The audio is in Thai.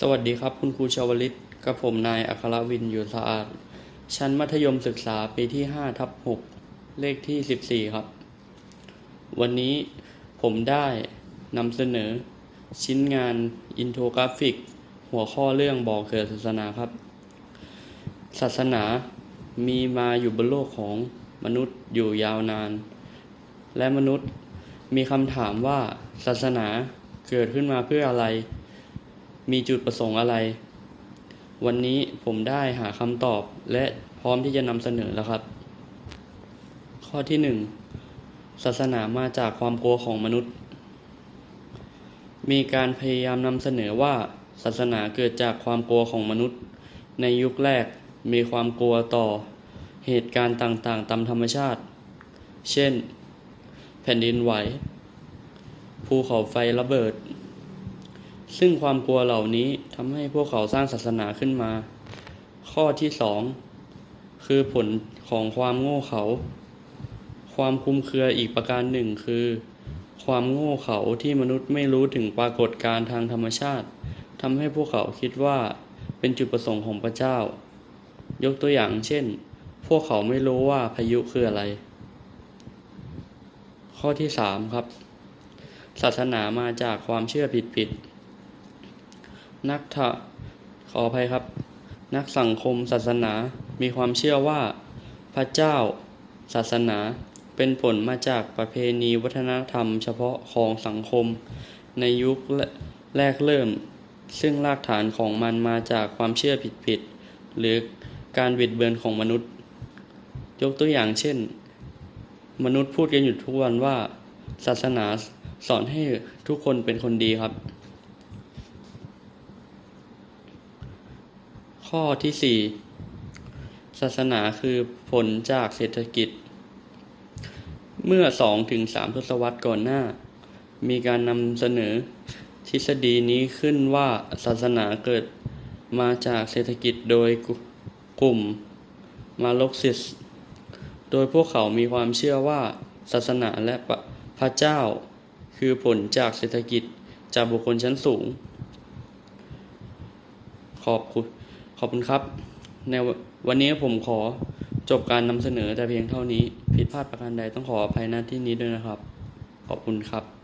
สวัสดีครับ คุณครูชาวลิตกับผมนายอัครวินอยู่สะอาด ชั้นมัธยมศึกษาปีที่5ทับ6เลขที่ 14 ครับ วันนี้ผมได้นำเสนอ ชิ้นงานอินโทกราฟิก หัวข้อเรื่องบอกเกิดศาสนาครับ ศาสนามีมาอยู่บนโลกของมนุษย์อยู่ยาวนาน และมนุษย์มีคำถามว่าศาสนาเกิดขึ้นมาเพื่ออะไร มีจุดประสงค์อะไร วันนี้ผมได้หาคำตอบและพร้อมที่จะนำเสนอแล้วครับ ข้อที่หนึ่งศาสนามาจากความกลัวของมนุษย์ มีการพยายามนำเสนอว่าศาสนาเกิดจากความกลัวของมนุษย์ ในยุคแรกมีความกลัวต่อเหตุการณ์ต่างๆ ตามธรรมชาติ เช่น แผ่นดินไหว ภูเขาไฟระเบิด ซึ่งความกลัวเหล่านี้ทำให้พวกเขาสร้างศาสนาขึ้นมา ข้อที่สองคือผลของความโง่เขา ความคุมเครืออีกประการหนึ่งคือ ความโง่เขาที่มนุษย์ไม่รู้ถึงปรากฏการณ์ทางธรรมชาติทำให้พวกเขาคิดว่าเป็นจุดประสงค์ของพระเจ้า ยกตัวอย่างเช่น พวกเขาไม่รู้ว่าพายุคืออะไร ข้อที่สามครับ ศาสนามาจากความเชื่อผิดๆ นักทะขออภัยครับ นักสังคมศาสนามีความเชื่อว่า พระเจ้า ศาสนาเป็นผลมาจากประเพณีวัฒนธรรมเฉพาะของสังคม ในยุคแรกเริ่ม ซึ่งรากฐานของมันมาจากความเชื่อผิดๆหรือการบิดเบือนของมนุษย์ ยกตัวอย่างเช่น มนุษย์พูดกันอยู่ทุกวันว่า ศาสนาสอนให้ทุกคนเป็นคนดีครับ ข้อที่สี่ศาสนาคือผลจากเศรษฐกิจ เมื่อสองถึงสามทศวรรษก่อนหน้า มีการนำเสนอทฤษฎีนี้ขึ้นว่าศาสนาเกิดมาจากเศรษฐกิจโดยกลุ่มมาลกซิส โดยพวกเขามีความเชื่อว่าศาสนาและพระเจ้า คือผลจากเศรษฐกิจจากบุคคลชั้นสูง ขอบคุณ ขอบคุณครับ ในวันนี้ผมขอจบการนำเสนอแต่เพียงเท่านี้ ผิดพลาดประการใดต้องขออภัยหน้าที่นี้ด้วยนะครับ ขอบคุณครับ